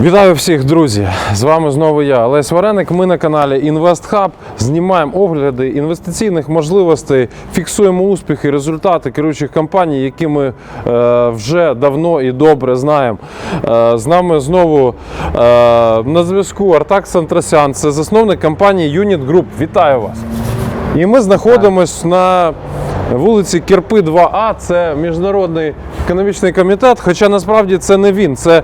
Вітаю всіх, друзі! З вами знову я, Олесь Вареник. Ми на каналі InvestHub знімаємо огляди інвестиційних можливостей, фіксуємо успіхи, результати керуючих компаній, які ми е, вже давно і добре знаємо. Е, з нами знову е, на зв'язку Артак Сантрасян, це засновник компанії Unit Group. Вітаю вас! І ми знаходимося на вулиці Кірпи 2А. Це міжнародний економічний комітет. Хоча насправді це не він. Це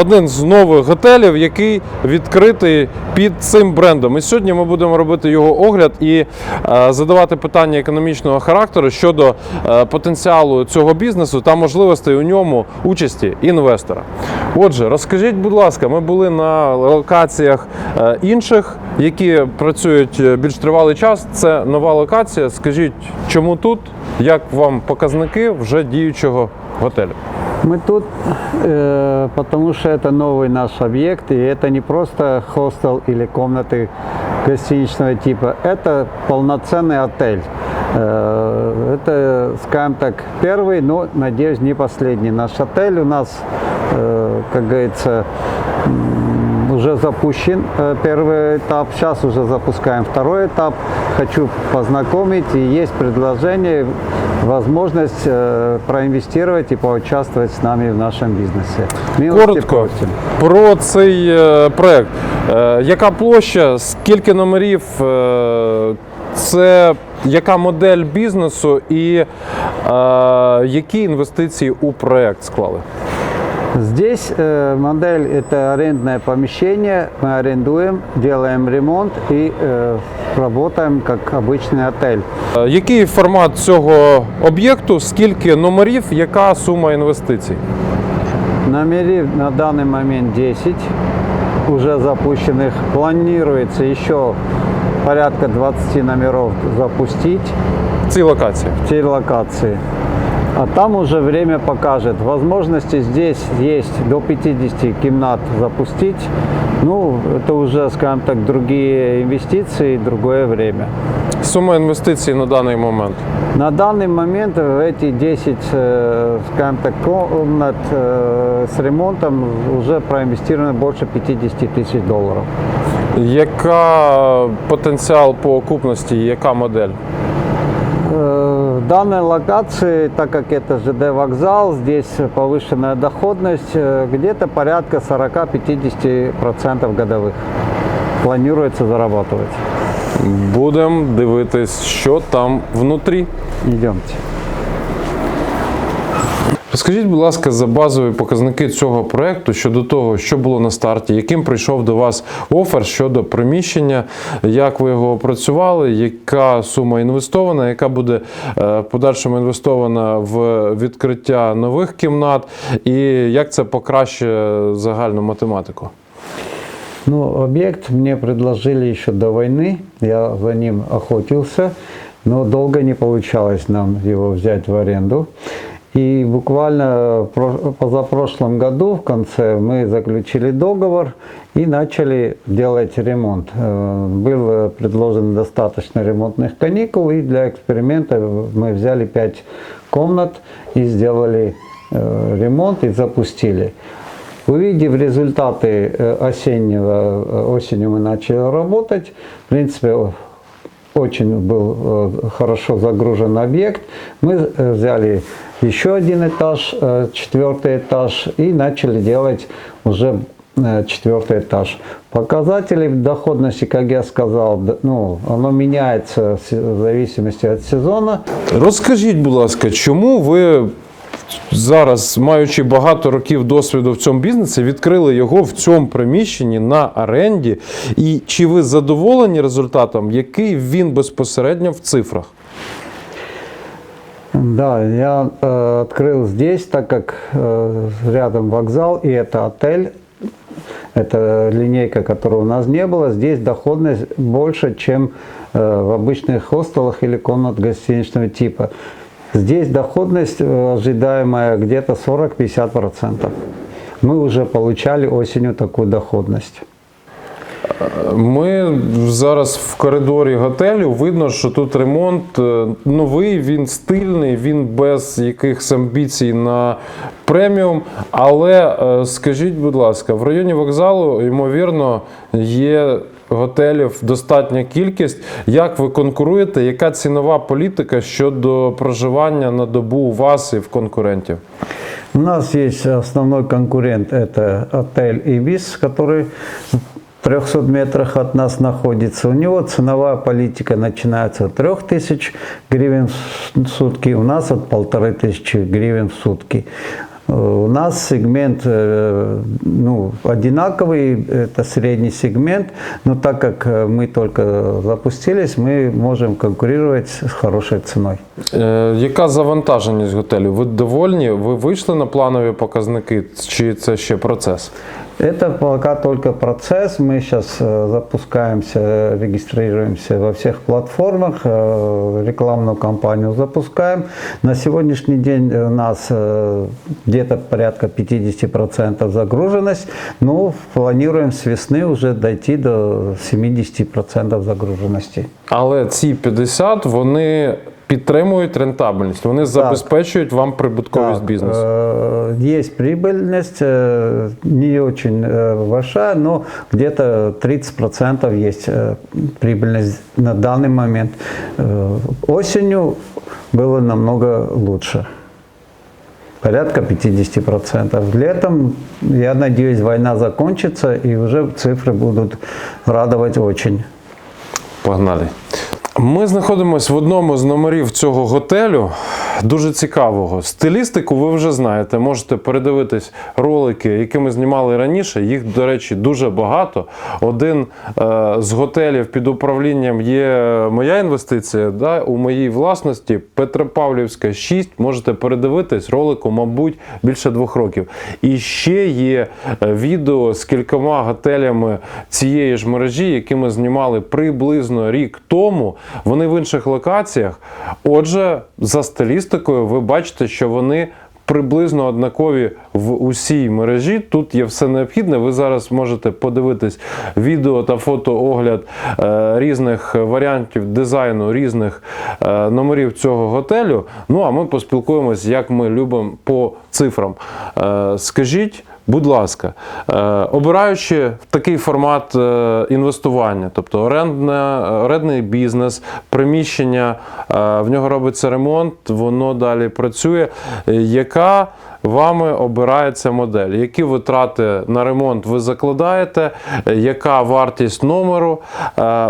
один з нових готелів, який відкритий під цим брендом. І сьогодні ми будемо робити його огляд і е, задавати питання економічного характеру щодо е, потенціалу цього бізнесу та можливостей у ньому участі інвестора. Отже, розкажіть, будь ласка, ми були на локаціях е, інших, які працюють більш тривалий час. Це нова локація. Скажіть, чому тут? Як вам показники вже діючого готелю? Мы тут, э, потому что это новый наш объект, и это не просто хостел или комнаты гостиничного типа, это полноценный отель. Э, это, скажем так, первый, но, надеюсь, не последний наш отель. У нас, э, как говорится, уже запущен э, первый этап, сейчас уже запускаем второй этап. Хочу познакомить, и есть предложение, возможность э, проинвестировать и поучаствовать с нами в нашем бизнесе. Милости Коротко просим. про цей е, проект. Е, Яка площа, скільки номерів, е, це яка модель бізнесу і е, які інвестиції у проект склали? Здесь э, модель это арендное помещение, мы арендуем, делаем ремонт и э, работаем как обычный отель. Е, Який формат цього об'єкту, скільки номерів, яка сума інвестицій? Номерей на данный момент 10 уже запущенных. Планируется еще порядка 20 номеров запустить в цій локації? в tej локации. А там уже время покажет. Возможности здесь есть до 50 комнат запустить. Ну, это уже, скажем так, другие инвестиции, другое время. Сума інвестицій на даний момент. На данный момент в эти 10, э, скажем так, комнат э, с ремонтом уже проинвестировано больше 50 тысяч долларов. Яка потенціал по окупності, яка модель? Э, В данной локации, так как это ЖД вокзал, здесь повышенная доходность, э, где-то порядка 40-50% годовых. Планируется зарабатывать. Будемо дивитись, що там внутрі. Идемте. Розкажіть, будь ласка, за базові показники цього проекту щодо того, що було на старті, яким прийшов до вас офер щодо приміщення, як ви його опрацювали, яка сума інвестована, яка буде е, в подальшому інвестована в відкриття нових кімнат, і як це покращує загальну математику? Ну, объект мне предложили еще до войны, я за ним охотился, но долго не получалось нам его взять в аренду. И буквально про- позапрошлом году в конце мы заключили договор и начали делать ремонт. Э, Был э, предложен достаточно ремонтных каникул, и для эксперимента мы взяли 5 комнат и сделали э, ремонт и запустили. Увидев результаты э, осеннего, э, осенью мы начали работать. В принципе, очень был э, хорошо загружен объект. Мы э, взяли еще один этаж, э, четвертый этаж, и начали делать уже э, четвертый этаж. Показатели доходности, как я сказал, д- ну, оно меняется в се- в зависимости от сезона. Розкажіть, будь ласка, чому ви зараз, маючи багато років досвіду в цьому бізнесі, відкрили його в цьому приміщенні на оренді? І чи ви задоволені результатом, який він безпосередньо в цифрах? Да, я э, открыл здесь, так как э, рядом вокзал и это отель. Это линейка, которой у нас не было. Здесь доходность больше, чем э, в обычных хостелах или комнат гостиничного типа. Здесь доходность э, ожидаемая где-то 40-50%. Мы уже получали осенью такую доходность. Ми зараз в коридорі готелю. Видно, що тут ремонт е, новий, він стильний, він без якихось амбіцій на преміум. Але е, скажіть, будь ласка, в районі вокзалу, ймовірно, є готелів достатня кількість. Як ви конкуруєте? Яка цінова політика щодо проживання на добу у вас і в конкурентів? У нас есть основной конкурент, это отель «Ибис», который 300 метрах от нас находится. У него ценовая политика начинается от 3000 гривен в сутки, у нас от 1500 гривен в сутки. Э, У нас сегмент э, ну, одинаковый, это средний сегмент, но так как э, мы только запустились, мы можем конкурировать с хорошей ценой. Е, яка завантаженість готелю? Ви довольні? Ви вийшли на планові показники, чи це ще процес? Это пока только процесс. Мы сейчас запускаемся, регистрируемся во всех платформах, э, рекламную кампанию запускаем. На сегодняшний день у нас э, где-то порядка 50% загруженность, но планируем с весны уже дойти до 70% загруженности. Але ці 50 вони підтримують рентабельність, вони забезпечують вам прибутковість Так, бізнесу. э, Есть прибыльность, э, не очень э, большая, но где-то 30% есть э, прибыльность на данный момент. Э, Осенью было намного лучше. Порядка 50%. Летом, я надеюсь, война закончится и уже цифры будут радовать очень. Погнали. Ми знаходимося в одному з номерів цього готелю. Дуже цікавого. Стилістику ви вже знаєте. Можете передивитись ролики, які ми знімали раніше. Їх, до речі, дуже багато. Один е, з готелів під управлінням є моя інвестиція. Да, у моїй власності Петропавлівська 6. Можете передивитись ролику, мабуть, більше двох років. І ще є е, відео з кількома готелями цієї ж мережі, які ми знімали приблизно рік тому. Вони в інших локаціях. Отже, за стилістикою, ви бачите, що вони. Приблизно однакові в усій мережі. Тут є все необхідне. Ви зараз можете подивитись відео та фотоогляд е, різних варіантів дизайну різних е, номерів цього готелю. Ну а ми поспілкуємось, як ми любимо по цифрам. Е, скажіть. Будь ласка, е, обираючи такий формат е, інвестування, тобто орендне, орендний бізнес, приміщення, е, в нього робиться ремонт, воно далі працює. Яка вами обирається модель? Які витрати на ремонт ви закладаєте? Яка вартість номеру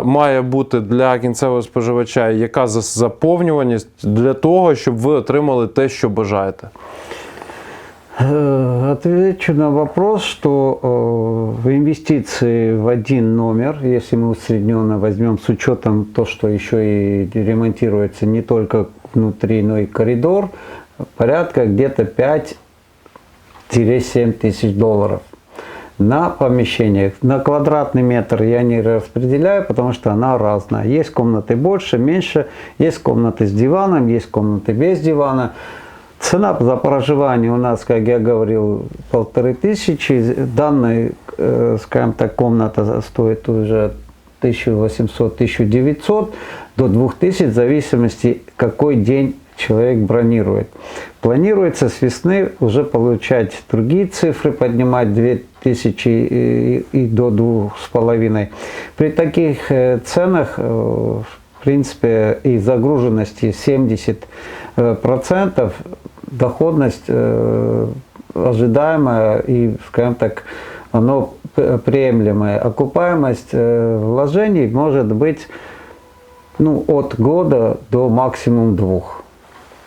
має бути для кінцевого споживача? Яка за- заповнюваність для того, щоб ви отримали те, що бажаєте? Э, Отвечу на вопрос, что э, в инвестиции в один номер, если мы усредненно возьмем с учетом то, что еще и ремонтируется не только внутри, но и коридор, порядка где-то 5-7 тысяч долларов. На помещениях, на квадратный метр я не распределяю, потому что она разная. Есть комнаты больше, меньше, есть комнаты с диваном, есть комнаты без дивана. Цена за проживание у нас, как я говорил, полторы тысячи. Данная, э, скажем так, комната стоит уже 1800-1900 до 2000 в зависимости, какой день человек бронирует. Планируется с весны уже получать другие цифры, поднимать 2000 и, и до 2,5. При таких э, ценах, э, в принципе, и загруженности 70 э, процентов, доходность э, ожидаемая и, скажем так, оно п- приемлемая. Окупаемость э, вложений может быть ну, от года до максимум двух.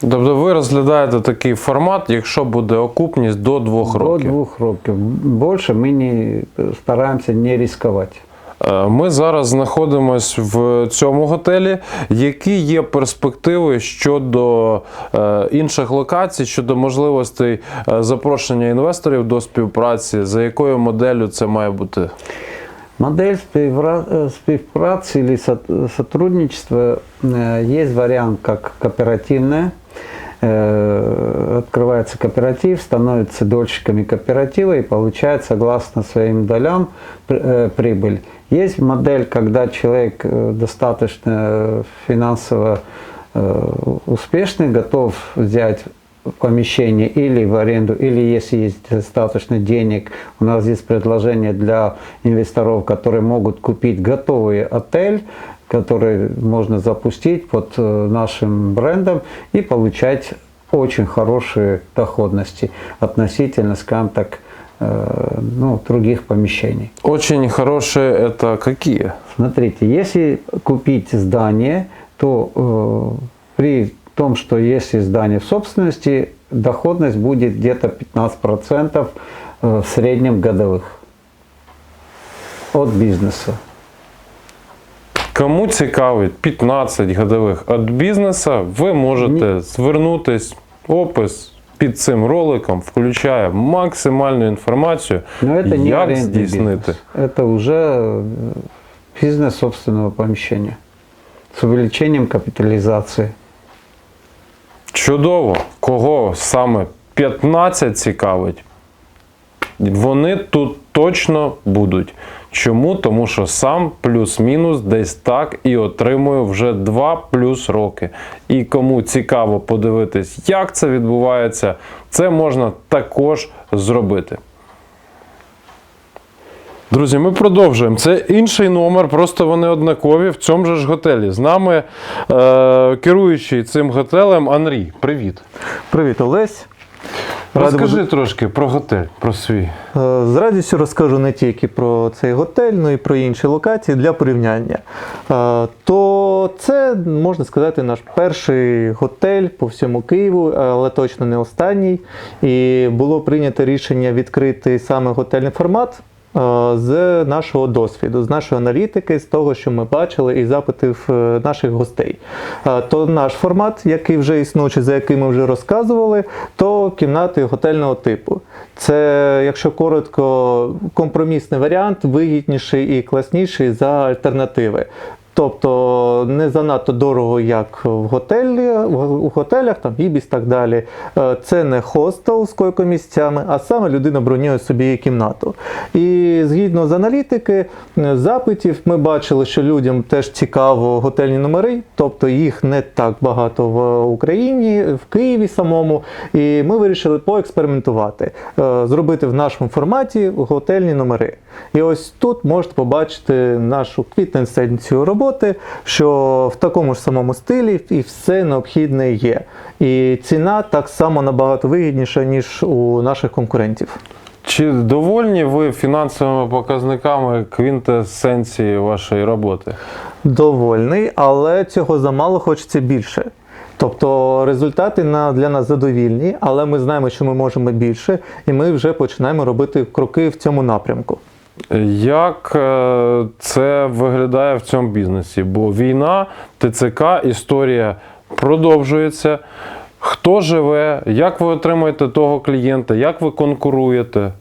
Тобто ви розглядаєте такий формат, якщо буде окупність до двох До років. двух років. Больше мы не стараемся не рисковать. Е, Ми зараз знаходимося в цьому готелі. Які є перспективи щодо е, інших локацій, щодо можливостей е, запрошення інвесторів до співпраці? За якою моделлю це має бути? Модель співра- э, співпраці или со- сотрудничества э, есть вариант как кооперативная. э, открывается кооператив, становятся дольщиками кооператива и получает согласно своим долям пр- э, прибыль. Есть модель, когда человек э, достаточно финансово э, успешный, готов взять помещение или в аренду, или если есть достаточно денег, у нас есть предложение для инвесторов, которые могут купить готовый отель, который можно запустить под э, нашим брендом и получать очень хорошие доходности относительно, скажем так, э, ну, других помещений. Очень хорошие это какие? Смотрите, если купить здание, то э, при том, что если здание в собственности, доходность будет где-то 15% э, в среднем годовых от бизнеса. Кому цікавить 15 годових від бізнесу, ви можете звернутись. Опис під цим роликом включає максимальну інформацію, Но это не як арендный здійснити. бизнес. Это уже э, бизнес собственного помещения с увеличением капитализации. Чудово, кого саме 15 цікавить, вони тут точно будуть. Чому? Тому що сам плюс-мінус десь так і отримую вже 2 плюс роки. І кому цікаво подивитись, як це відбувається, це можна також зробити. Друзі, ми продовжуємо. Це інший номер, просто вони однакові в цьому же ж готелі. З нами е, керуючий цим готелем Анрій. Привіт. Привіт, Олесь. Розкажи бути- трошки про готель, про свій. Е, З радістю розкажу не тільки про цей готель, але й про інші локації для порівняння. Е, То це, можна сказати, наш перший готель по всьому Києву, але точно не останній. І було прийнято рішення відкрити саме готельний формат. е, З нашого досвіду, з нашої аналітики, з того, що ми бачили, і запитів наших гостей. То наш формат, який вже існуючий, за який ми вже розказували, то кімнати готельного типу. Це, якщо коротко, компромісний варіант, вигідніший і класніший за альтернативи. Тобто не занадто дорого, як в готелі, в- готелях, там Ібіс так далі. Е, Це не хостел з койкомісцями, а саме людина бронює собі кімнату. І згідно з аналітики, е, запитів, ми бачили, що людям теж цікаво готельні номери, тобто їх не так багато в Україні, в Києві самому. І ми вирішили поекспериментувати, е, зробити в нашому форматі готельні номери. І ось тут можете побачити нашу квітнесенцію роботи, що в такому ж самому стилі і все необхідне є. І ціна так само набагато вигідніша, ніж у наших конкурентів. Чи довольні ви фінансовими показниками квінтесенції вашої роботи? Довольний, але цього замало хочеться більше. Тобто результати на, для нас задовільні, але ми знаємо, що ми можемо більше, і ми вже починаємо робити кроки в цьому напрямку. Як е, це виглядає в цьому бізнесі? Бо війна, ТЦК, історія продовжується. Хто живе? Як ви отримуєте того клієнта? Як ви конкуруєте?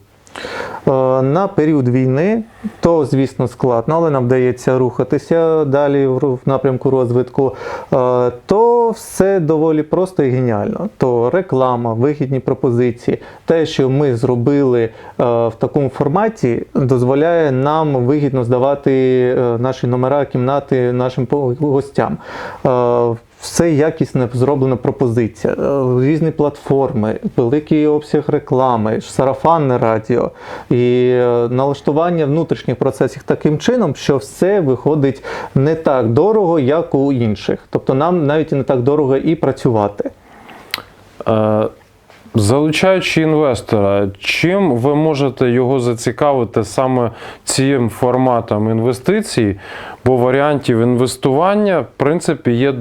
Е, На період війни то, звісно, складно, але нам вдається рухатися далі в напрямку розвитку. Е, То все доволі просто і геніально. То реклама, вигідні пропозиції, те, що ми зробили е, в такому форматі, дозволяє нам вигідно здавати наші номера, кімнати нашим гостям. Все якісно зроблена пропозиція, е, різні платформи, великий обсяг реклами, сарафанне радіо і е, налаштування внутрішніх процесів таким чином, що все виходить не так дорого, як у інших. Тобто нам навіть не так дорого і працювати. Е, Залучаючи інвестора, чим ви можете його зацікавити саме цим форматом інвестицій? Бо варіантів інвестування, в принципі, є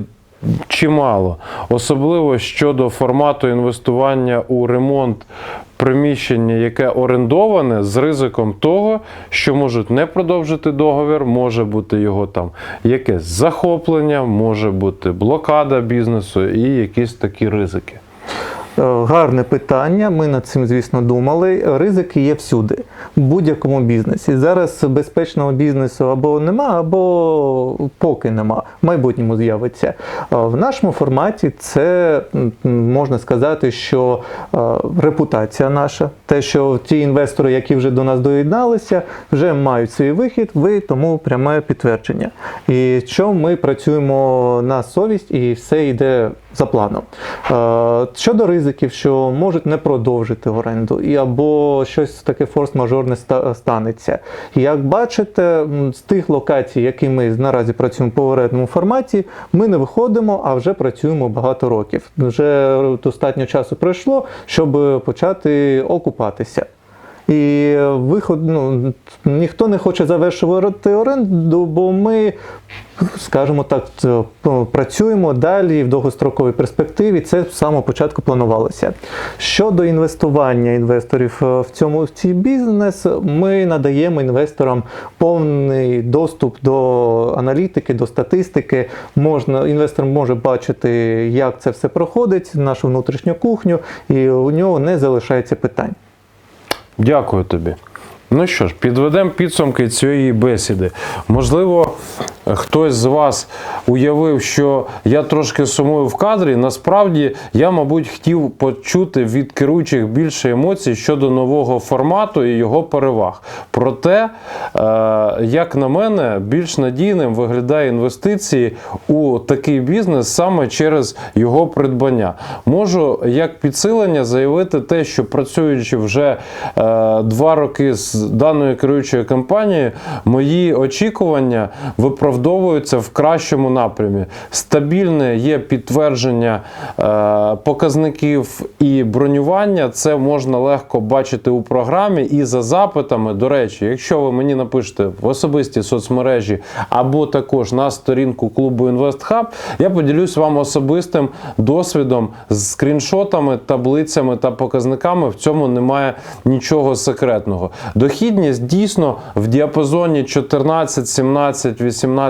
чимало. Особливо щодо формату інвестування у ремонт приміщення, яке орендоване, з ризиком того, що можуть не продовжити договір, може бути його там якесь захоплення, може бути блокада бізнесу і якісь такі ризики. Е, Гарне питання. Ми над цим, звісно, думали. Ризики є всюди, в будь-якому бізнесі. Зараз безпечного бізнесу або нема, або поки нема. В майбутньому з'явиться. Е, В нашому форматі це можна сказати, що е, репутація наша, те, що ті інвестори, які вже до нас доєдналися, вже мають свій вихід, ви тому пряме підтвердження. І що ми працюємо на совість і все йде за планом. Е, Щодо ризиків, що можуть не продовжити оренду, і або щось таке форс-мажорне ста- станеться. Як бачите, з тих локацій, які ми наразі працюємо по орендному форматі, ми не виходимо, а вже працюємо багато років. Вже достатньо часу пройшло, щоб почати окупатися. І виход, ну, ніхто не хоче завершувати оренду, бо ми, скажімо так, працюємо далі в довгостроковій перспективі. Це з самого початку планувалося. Щодо інвестування інвесторів е, в цьому в цей бізнес, ми надаємо інвесторам повний доступ до аналітики, до статистики. Можна інвестор може бачити, як це все проходить, нашу внутрішню кухню, і у нього не залишається питань. Дякую тобі. Ну що ж, підведемо підсумки цієї бесіди. Можливо, хтось з вас уявив, що я трошки сумую в кадрі. Насправді, я, мабуть, хотів почути від керуючих більше емоцій щодо нового формату і його переваг. Проте, е, як на мене, більш надійним виглядає інвестиції у такий бізнес саме через його придбання. Можу як підсилення заявити те, що працюючи вже е, два роки з даною керуючою компанією, мої очікування виправдовуються в кращому напрямі. Стабільне є підтвердження е, показників і бронювання. Це можна легко бачити у програмі і за запитами. До речі, якщо ви мені напишете в особисті соцмережі або також на сторінку клубу InvestHub, я поділюсь вам особистим досвідом з скріншотами, таблицями та показниками. В цьому немає нічого секретного. Дохідність дійсно в діапазоні 14, 17, 18%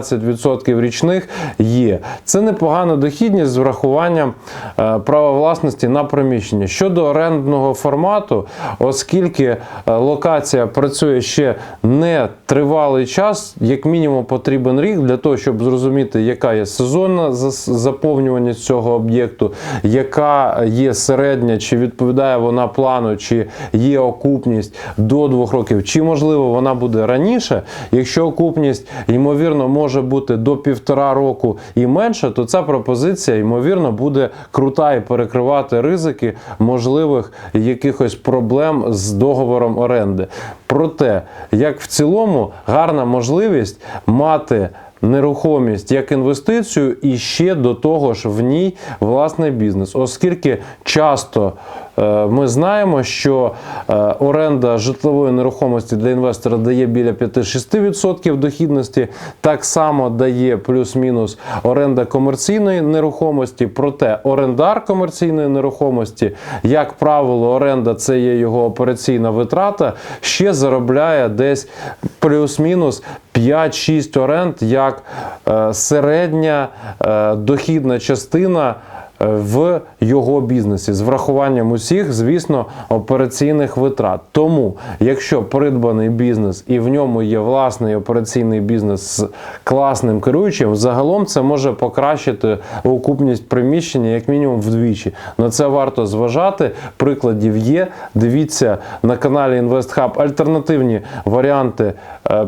річних є. Це непогана дохідність з врахуванням е, права власності на приміщення. Щодо орендного формату, оскільки е, локація працює ще не тривалий час, як мінімум потрібен рік для того, щоб зрозуміти, яка є сезонна заповнюваність цього об'єкту, яка є середня, чи відповідає вона плану, чи є окупність до двох років, чи можливо вона буде раніше. Якщо окупність ймовірно може бути до півтора року і менше, то ця пропозиція ймовірно буде крута і перекривати ризики можливих якихось проблем з договором оренди. Проте, як в цілому, гарна можливість мати. Нерухомість як інвестицію, і ще до того ж в ній власний бізнес, оскільки часто ми знаємо, що е, оренда житлової нерухомості для інвестора дає біля 5-6% дохідності, так само дає плюс-мінус оренда комерційної нерухомості. Проте орендар комерційної нерухомості, як правило, оренда це є його операційна витрата, ще заробляє десь плюс-мінус 5-6 оренд як е, середня е, дохідна частина е, в його бізнесі з врахуванням усіх, звісно, операційних витрат. Тому, якщо придбаний бізнес і в ньому є власний операційний бізнес з класним керуючим, загалом це може покращити окупність приміщення як мінімум вдвічі. На це варто зважати. Прикладів є. Дивіться на каналі InvestHub альтернативні варіанти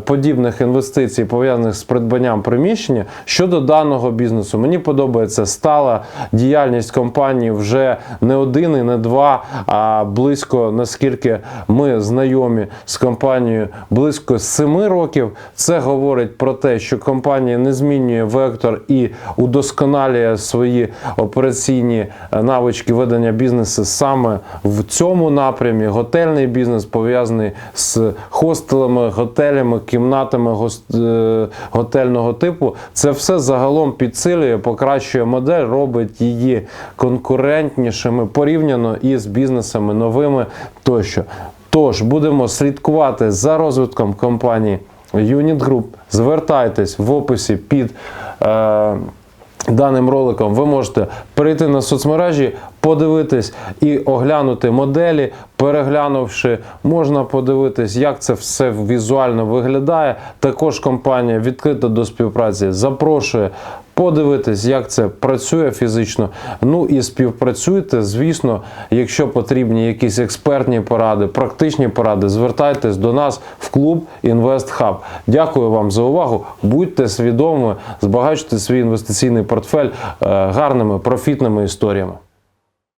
подібних інвестицій, пов'язаних з придбанням приміщення. Щодо даного бізнесу, мені подобається стала діяльність компанії вже не один і не два, а близько, наскільки ми знайомі з компанією, близько семи років. Це говорить про те, що компанія не змінює вектор і удосконалює свої операційні е, навички ведення бізнесу саме в цьому напрямі. Готельний бізнес пов'язаний з хостелами, готелями, кімнатами гос- е, готельного типу. Це все загалом підсилює, покращує модель, робить її конкурентнішими порівняно із бізнесами новими тощо. Тож будемо слідкувати за розвитком компанії Unit Group. Звертайтесь в описі під. Е, Даним роликом ви можете перейти на соцмережі, подивитись і оглянути моделі. Переглянувши, можна подивитись, як це все візуально виглядає. Також компанія відкрита до співпраці, запрошує подивитись, як це працює фізично. Ну і співпрацюйте. Звісно, якщо потрібні якісь експертні поради, практичні поради, звертайтесь до нас в клуб Invest Hub. Дякую вам за увагу. Будьте свідомими, збагачуйте свій інвестиційний портфель е, гарними профітними історіями.